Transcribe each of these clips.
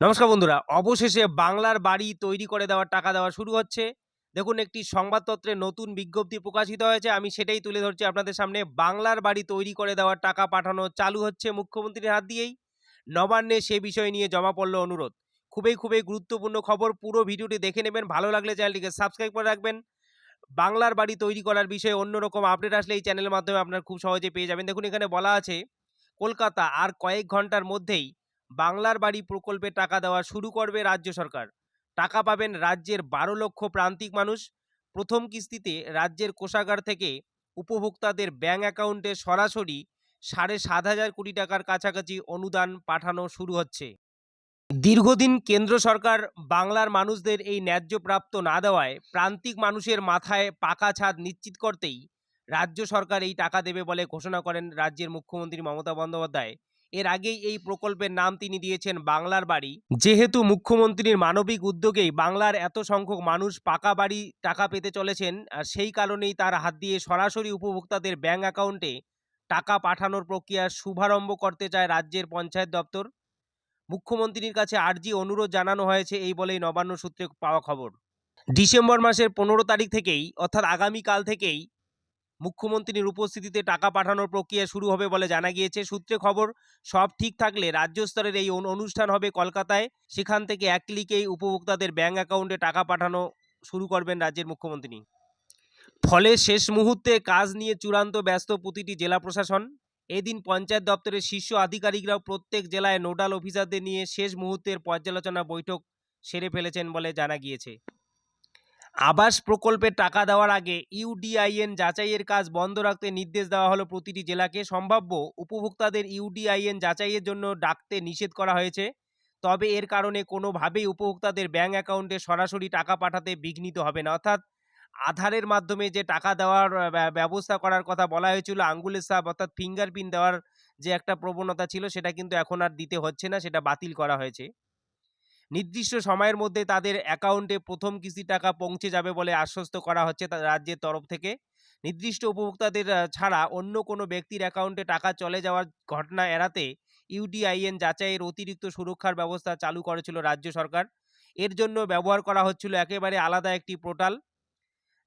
নমস্কার বন্ধুরা, অবশেষে বাংলার বাড়ি তৈরি করে দেওয়ার টাকা দেওয়া শুরু হচ্ছে। দেখুন, একটি সংবাদপত্রে নতুন বিজ্ঞপ্তি প্রকাশিত হয়েছে, আমি সেটাই তুলে ধরছি আপনাদের সামনে। বাংলার বাড়ি তৈরি করে দেওয়ার টাকা পাঠানো চালু হচ্ছে মুখ্যমন্ত্রীর হাত দিয়েই। নবান্নে সে বিষয় নিয়ে জমা পড়ল অনুরোধ। খুবই খুবই গুরুত্বপূর্ণ খবর, পুরো ভিডিওটি দেখে নেবেন, ভালো লাগলে চ্যানেলটিকে সাবস্ক্রাইব করে রাখবেন। বাংলার বাড়ি তৈরি করার বিষয়ে অন্যরকম আপডেট আসলে এই চ্যানেলের মাধ্যমে আপনার খুব সহজে পেয়ে যাবেন। দেখুন, এখানে বলা আছে, কলকাতা আর কয়েক ঘণ্টার মধ্যেই বাংলার বাড়ি প্রকল্পে টাকা দেওয়া শুরু করবে রাজ্য সরকার। টাকা পাবেন রাজ্যের বারো লক্ষ প্রান্তিক মানুষ। প্রথম কিস্তিতে রাজ্যের কোষাগার থেকে উপভোক্তাদের ব্যাঙ্ক অ্যাকাউন্টে সরাসরি সাড়ে সাত হাজার কোটি টাকার কাছাকাছি অনুদান পাঠানো শুরু হচ্ছে। দীর্ঘদিন কেন্দ্র সরকার বাংলার মানুষদের এই ন্যায্য প্রাপ্ত না দেওয়ায় প্রান্তিক মানুষের মাথায় পাকা ছাদ নিশ্চিত করতেই রাজ্য সরকার এই টাকা দেবে বলে ঘোষণা করেন রাজ্যের মুখ্যমন্ত্রী মমতা বন্দ্যোপাধ্যায়। এর আগেই এই প্রকল্পের নাম তিনি দিয়েছেন বাংলার বাড়ি। যেহেতু মুখ্যমন্ত্রীর মানবিক উদ্যোগেই বাংলার এত সংখ্যক মানুষ পাকা বাড়ি টাকা পেতে চলেছেন, আর সেই কারণেই তার হাত দিয়ে সরাসরি উপভোক্তাদের ব্যাঙ্ক অ্যাকাউন্টে টাকা পাঠানোর প্রক্রিয়ার শুভারম্ভ করতে চায় রাজ্যের পঞ্চায়েত দপ্তর। মুখ্যমন্ত্রীর কাছে আর্জি অনুরোধ জানানো হয়েছে এই বলেই নবান্ন সূত্রে পাওয়া খবর। ডিসেম্বর মাসের পনেরো তারিখ থেকেই, অর্থাৎ আগামীকাল থেকেই মুখ্যমন্ত্রীর উপস্থিতিতে টাকা পাঠানোর প্রক্রিয়া শুরু হবে বলে জানা গিয়েছে। সূত্রে খবর, সব ঠিক থাকলে রাজ্য স্তরের এই অনু- অনুষ্ঠান হবে কলকাতায়। সেখান থেকে এক ক্লিকেই উপভোক্তাদের ব্যাঙ্ক অ্যাকাউন্টে টাকা পাঠানো শুরু করবেন রাজ্যের মুখ্যমন্ত্রী। ফলে শেষ মুহূর্তে কাজ নিয়ে চূড়ান্ত ব্যস্ত প্রতিটি জেলা প্রশাসন। এদিন পঞ্চায়েত দপ্তরের শীর্ষ আধিকারিকরাও প্রত্যেক জেলায় নোডাল অফিসারদের নিয়ে শেষ মুহূর্তের পর্যালোচনা বৈঠক সেরে ফেলেছেন বলে জানা গিয়েছে। আবাস প্রকল্পের টাকা দেওয়ার আগে ইউডিআইএন যাচাইয়ের কাজ বন্ধ রাখতে নির্দেশ দেওয়া হলো প্রতিটি জেলাকে। সম্ভাব্য উপভোক্তাদের ইউডিআইএন যাচাইয়ের জন্য ডাকতে নিষেধ করা হয়েছে। তবে এর কারণে কোনোভাবেই উপভোক্তাদের ব্যাঙ্ক অ্যাকাউন্টে সরাসরি টাকা পাঠাতে বিঘ্নিত হবে না। অর্থাৎ আধারের মাধ্যমে যে টাকা দেওয়ার ব্যবস্থা করার কথা বলা হয়েছিল, আঙ্গুলের সাপ অর্থাৎ ফিঙ্গারপ্রিন্ট দেওয়ার যে একটা প্রবণতা ছিল, সেটা কিন্তু এখন আর দিতে হচ্ছে না, সেটা বাতিল করা হয়েছে। নির্দিষ্ট সময়ের মধ্যে তাদের অ্যাকাউন্টে প্রথম কিস্তি টাকা পৌঁছে যাবে বলে আশ্বস্ত করা হচ্ছে রাজ্যের তরফ থেকে। নির্দিষ্ট উপভোক্তাদের ছাড়া অন্য কোনো ব্যক্তির অ্যাকাউন্টে টাকা চলে যাওয়ার ঘটনা এড়াতে ইউডিআইএন যাচাইয়ের অতিরিক্ত সুরক্ষার ব্যবস্থা চালু করেছিল রাজ্য সরকার। এর জন্য ব্যবহার করা হচ্ছিল একেবারে আলাদা একটি পোর্টাল,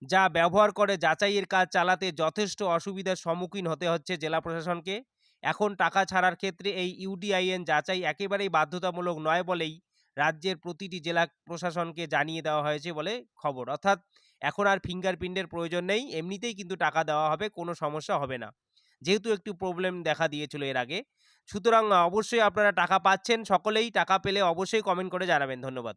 যা ব্যবহার করে যাচাইয়ের কাজ চালাতে যথেষ্ট অসুবিধার সম্মুখীন হতে হচ্ছে জেলা প্রশাসনকে। এখন টাকা ছাড়ার ক্ষেত্রে এই ইউডিআইএন যাচাই একেবারেই বাধ্যতামূলক নয় বলেই রাজ্যের প্রতিটি জেলা প্রশাসনকে জানিয়ে দেওয়া হয়েছে বলে খবর। অর্থাৎ এখন আর ফিঙ্গারপ্রিন্টের প্রয়োজন নেই, এমনিতেই কিন্তু টাকা দেওয়া হবে, কোনো সমস্যা হবে না। যেহেতু একটু প্রবলেম দেখা দিয়েছিল এর আগে। সুতরাং অবশ্যই আপনারা টাকা পাচ্ছেন, সকলেই টাকা পেলে অবশ্যই কমেন্ট করে জানাবেন। ধন্যবাদ।